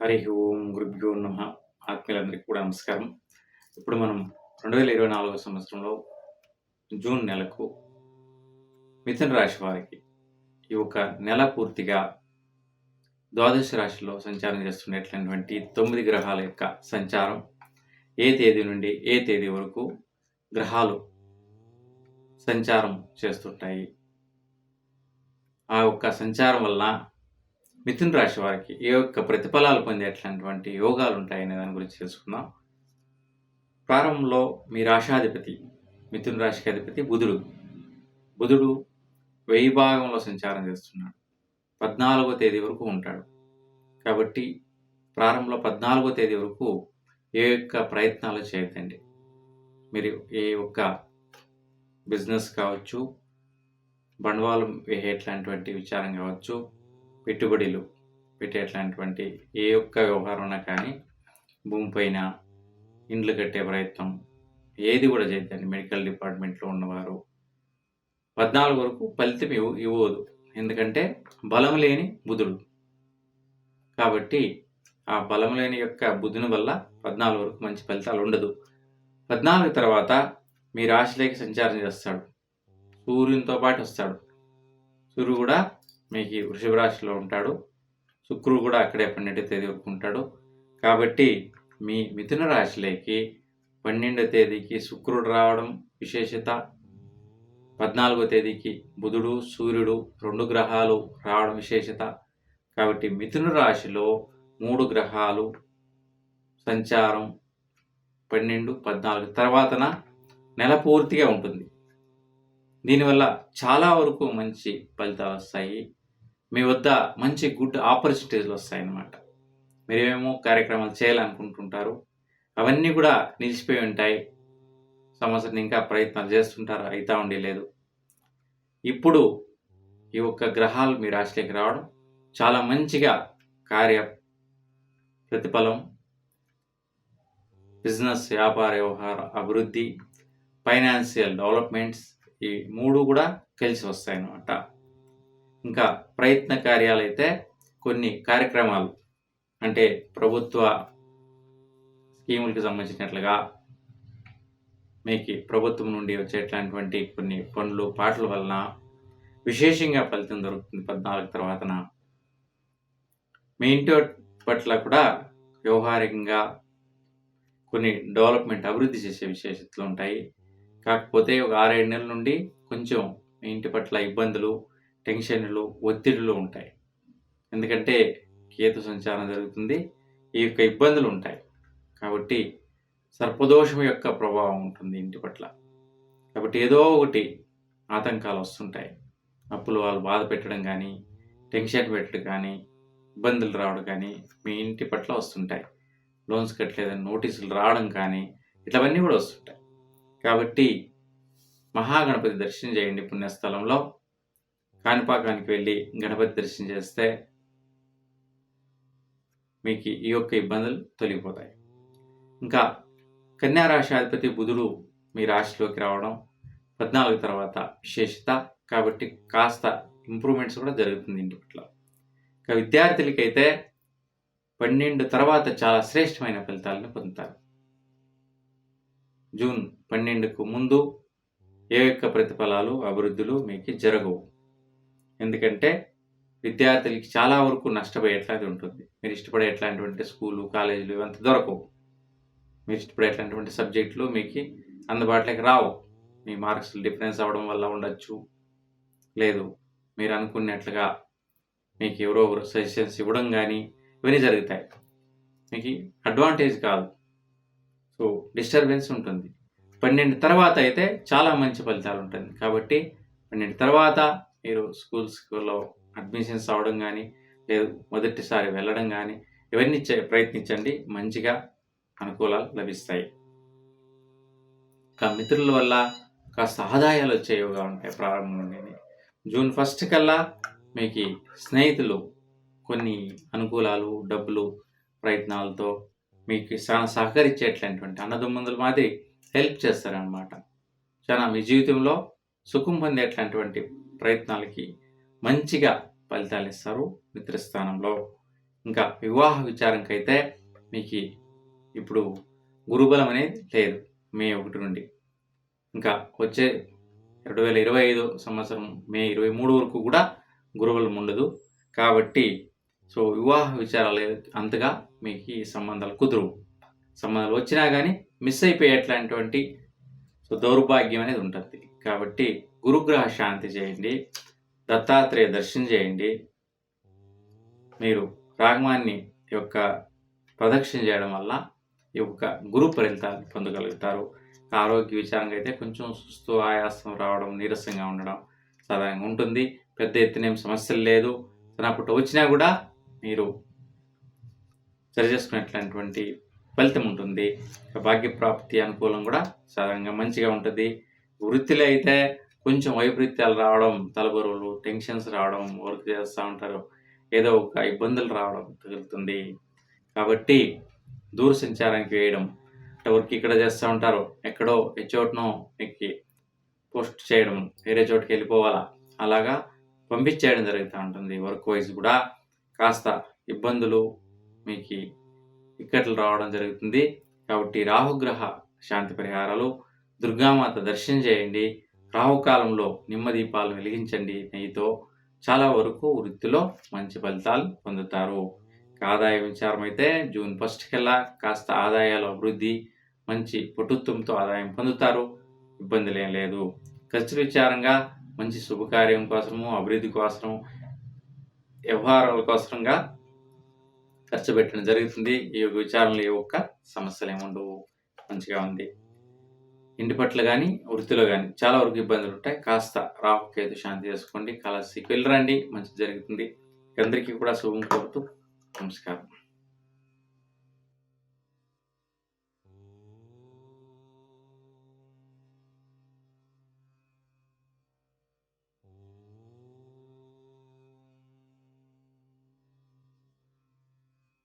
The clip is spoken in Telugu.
హరి ఓం గురుభ్యో నమ. ఆత్మీయులందరికీ కూడా నమస్కారం. ఇప్పుడు మనం రెండు వేల ఇరవై నాలుగో సంవత్సరంలో జూన్ నెలకు మిథున రాశి వారికి ఈ యొక్క నెల పూర్తిగా ద్వాదశ రాశిలో సంచారం చేస్తున్నటువంటి తొమ్మిది గ్రహాల యొక్క సంచారం ఏ తేదీ నుండి ఏ తేదీ వరకు గ్రహాలు సంచారం చేస్తుంటాయి. ఆ యొక్క సంచారం వల్ల మిథున రాశి వారికి ఏ యొక్క ప్రతిఫలాలు పొందేటటువంటి యోగాలు ఉంటాయనే దాని గురించి తెలుసుకుందాం. ప్రారంభంలో మీ రాశాధిపతి మిథున రాశికి అధిపతి బుధుడు. బుధుడు వెయ్యి భాగంలో సంచారం చేస్తున్నాడు. పద్నాలుగో తేదీ వరకు ఉంటాడు. కాబట్టి ప్రారంభంలో పద్నాలుగో తేదీ వరకు ఏ యొక్క ప్రయత్నాలు చేయొద్దండి. మీరు ఏ ఒక్క బిజినెస్ కావచ్చు బండవాళం వేసేట్లాంటి విచారం కావచ్చు పెట్టుబడులు పెట్టేట్లాంటివంటి ఏ ఒక్క వ్యవహారం ఉన్నా కానీ భూమి పైన ఇండ్లు కట్టే ప్రయత్నం ఏది కూడా చేయొద్దండి. మెడికల్ డిపార్ట్మెంట్లో ఉన్నవారు పద్నాలుగు వరకు ఫలితం ఇవ్వ ఇవ్వదు. ఎందుకంటే బలం లేని బుధుడు. కాబట్టి ఆ బలం లేని యొక్క బుధుని వల్ల పద్నాలుగు వరకు మంచి ఫలితాలు ఉండదు. పద్నాలుగు తర్వాత మీ రాశిలోకి సంచారం చేస్తాడు సూర్యునితో పాటు వస్తాడు. సూర్యుడు కూడా మీకు వృషభ రాశిలో ఉంటాడు. శుక్రుడు కూడా అక్కడే పన్నెండో తేదీ వరకు ఉంటాడు. కాబట్టి మీ మిథున రాశిలోకి పన్నెండో తేదీకి శుక్రుడు రావడం విశేషత. పద్నాలుగో తేదీకి బుధుడు సూర్యుడు రెండు గ్రహాలు రావడం విశేషత. కాబట్టి మిథున రాశిలో మూడు గ్రహాలు సంచారం పన్నెండు పద్నాలుగు. తర్వాతన నెల పూర్తిగా ఉంటుంది. దీనివల్ల చాలా వరకు మంచి ఫలితాలు వస్తాయి. మీ వద్ద మంచి గుడ్ ఆపర్చునిటీలు వస్తాయన్నమాట మీరేమో కార్యక్రమాలు చేయాలనుకుంటుంటారు అవన్నీ కూడా నిలిచిపోయి ఉంటాయి. సంవత్సరం ఇంకా ప్రయత్నాలు చేస్తుంటారు అయితా ఉండే లేదు ఇప్పుడు ఈ ఒక్క గ్రహాలు మీ రాశిలోకి రావడం చాలా మంచిగా కార్య ప్రతిఫలం బిజినెస్ వ్యాపార వ్యవహార అభివృద్ధి ఫైనాన్షియల్ డెవలప్మెంట్స్ ఈ మూడు కూడా కలిసి వస్తాయన్నమాట. ఇంకా ప్రయత్న కార్యాలైతే కొన్ని కార్యక్రమాలు అంటే ప్రభుత్వ స్కీములకి సంబంధించినట్లుగా మీకు ప్రభుత్వం నుండి వచ్చేటటువంటి కొన్ని పనులు పాటల వలన విశేషంగా ఫలితం దొరుకుతుంది పద్నాలుగు తర్వాతన. మీ ఇంటి పట్ల కూడా వ్యవహారికంగా కొన్ని డెవలప్మెంట్ అభివృద్ధి చేసే విశేషతలు ఉంటాయి. కాకపోతే ఒక ఆరేడు నెలల నుండి కొంచెం మీ ఇంటి పట్ల ఇబ్బందులు టెన్షన్లు ఒత్తిడులు ఉంటాయి. ఎందుకంటే కేతు సంచారం జరుగుతుంది ఈ యొక్క ఇబ్బందులు ఉంటాయి. కాబట్టి సర్పదోషం యొక్క ప్రభావం ఉంటుంది ఇంటి పట్ల. కాబట్టి ఏదో ఒకటి ఆతంకాలు వస్తుంటాయి. అప్పులు వాళ్ళు బాధ పెట్టడం కానీ టెన్షన్ పెట్టడం కానీ ఇబ్బందులు రావడం కానీ మీ ఇంటి పట్ల వస్తుంటాయి. లోన్స్ కట్టలేదని నోటీసులు రావడం కానీ ఇట్లవన్నీ కూడా వస్తుంటాయి. కాబట్టి మహాగణపతి దర్శనం చేయండి పుణ్యస్థలంలో. కాణిపాకానికి వెళ్ళి గణపతి దర్శనం చేస్తే మీకు ఈ యొక్క ఇబ్బందులు తొలగిపోతాయి. ఇంకా కన్యా రాశి అధిపతి బుధుడు మీ రాశిలోకి రావడం పద్నాలుగు తర్వాత విశేషత కాబట్టి కాస్త ఇంప్రూవ్మెంట్స్ కూడా జరుగుతుంది ఇంటి పట్ల. ఇక విద్యార్థులకైతే పన్నెండు తర్వాత చాలా శ్రేష్టమైన ఫలితాలను పొందుతారు. జూన్ పన్నెండుకు ముందు ఏ యొక్క ప్రతిఫలాలు అభివృద్ధులు మీకు జరగవు. ఎందుకంటే విద్యార్థులకి చాలా వరకు నష్టపోయేట్లాంటి ఉంటుంది. మీరు ఇష్టపడే ఎట్లాంటివంటి స్కూలు కాలేజీలు ఇవంత దొరకవు. మీరు ఇష్టపడే ఎట్లాంటివంటి సబ్జెక్టులు మీకు అందుబాటులోకి రావు. మీ మార్క్స్ డిఫరెన్స్ అవ్వడం వల్ల ఉండొచ్చు. లేదు మీరు అనుకున్నట్లుగా మీకు ఎవరో ఎవరు సజెషన్స్ ఇవ్వడం కానీ ఇవన్నీ జరుగుతాయి. మీకు అడ్వాంటేజ్ కాదు. సో డిస్టర్బెన్స్ ఉంటుంది. పన్నెండు తర్వాత అయితే చాలా మంచి ఫలితాలు ఉంటుంది. కాబట్టి పన్నెండు తర్వాత మీరు స్కూల్స్లో అడ్మిషన్స్ అవ్వడం కానీ లేదు మొదటిసారి వెళ్ళడం కానీ ఇవన్నీ చే ప్రయత్నించండి. మంచిగా అనుకూలాలు లభిస్తాయి. ఇంకా మిత్రుల వల్ల కాస్త ఆదాయాలు వచ్చేవిగా ఉంటాయి ప్రారంభం జూన్ ఫస్ట్ కల్లా మీకు స్నేహితులు కొన్ని అనుకూలాలు డబ్బులు ప్రయత్నాలతో మీకు చాలా సహకరించేటటువంటి అన్నదమ్ముల మాదిరి హెల్ప్ చేస్తారనమాట చాలా మీ జీవితంలో సుఖం పొందేటటువంటి ప్రయత్నాలకి మంచిగా ఫలితాలు ఇస్తారు మిత్రస్థానంలో ఇంకా వివాహ విచారంకైతే మీకు ఇప్పుడు గురుబలం అనేది లేదు మే ఒకటి నుండి. ఇంకా వచ్చే రెండు వేల ఇరవై ఐదు సంవత్సరం మే ఇరవై మూడు వరకు కూడా గురుబలం ఉండదు. కాబట్టి సో వివాహ విచారాలు అంతగా మీకు ఈ సంబంధాలు కుదురు. సంబంధాలు వచ్చినా కానీ మిస్ అయిపోయేట్లాంటి సో దౌర్భాగ్యం అనేది ఉంటుంది. కాబట్టి గురుగ్రహ శాంతి చేయండి. దత్తాత్రేయ దర్శనం చేయండి. మీరు రాగమాన్ని యొక్క ప్రదక్షిణ చేయడం వల్ల ఈ యొక్క గురు ఫలితాలు పొందగలుగుతారు. ఆరోగ్య విచారంగా అయితే కొంచెం సుస్థు ఆయాసం రావడం నీరసంగా ఉండడం సాధారణంగా ఉంటుంది. పెద్ద ఎత్తున ఏం సమస్యలు లేదు. చిన్నప్పుడు వచ్చినా కూడా మీరు సరిచేసుకునేటటువంటి ఫలితం ఉంటుంది. భాగ్యప్రాప్తి అనుకూలం కూడా సాధారణంగా మంచిగా ఉంటుంది. వృత్తిలో అయితే కొంచెం వైపరీత్యాలు రావడం తలబరువులు టెన్షన్స్ రావడం వర్క్ చేస్తూ ఉంటారు. ఏదో ఒక ఇబ్బందులు రావడం తగులుతుంది. కాబట్టి దూర సంచారానికి వేయడం అంటే వర్క్ ఇక్కడ చేస్తూ ఉంటారు ఎక్కడో ఏ చోటనో మీకు పోస్ట్ చేయడం వేరే చోటుకి వెళ్ళిపోవాలా అలాగా పంపించేయడం జరుగుతూ ఉంటుంది. వర్క్ వైజ్ కూడా కాస్త ఇబ్బందులు మీకు ఇక్కట్లు రావడం జరుగుతుంది. కాబట్టి రాహుగ్రహ శాంతి పరిహారాలు దుర్గామాత దర్శనం చేయండి. రాహుకాలంలో నిమ్మదీపాలు వెలిగించండి. నెయ్యితో చాలా వరకు వృత్తిలో మంచి ఫలితాలు పొందుతారు. ఆదాయ విచారం అయితే జూన్ ఫస్ట్ కల్లా కాస్త ఆదాయాల అభివృద్ధి మంచి పటుత్వంతో ఆదాయం పొందుతారు. ఇబ్బందులేం లేదు. ఖర్చు విచారంగా మంచి శుభకార్యం కోసము అభివృద్ధి కోసం వ్యవహారాల కోసంగా ఖర్చు పెట్టడం జరుగుతుంది. ఈ యొక్క ఏ ఒక్క సమస్యలు ఏముండవు. మంచిగా ఉంది. ఇంటి పట్ల కానీ వృత్తిలో కానీ చాలా వరకు ఇబ్బందులు ఉంటాయి. కాస్త రాహుకేతు శాంతి చేసుకోండి. కలసి వెళ్ళరండి. మంచి జరుగుతుంది. అందరికీ కూడా శుభం కోరుతూ నమస్కారం.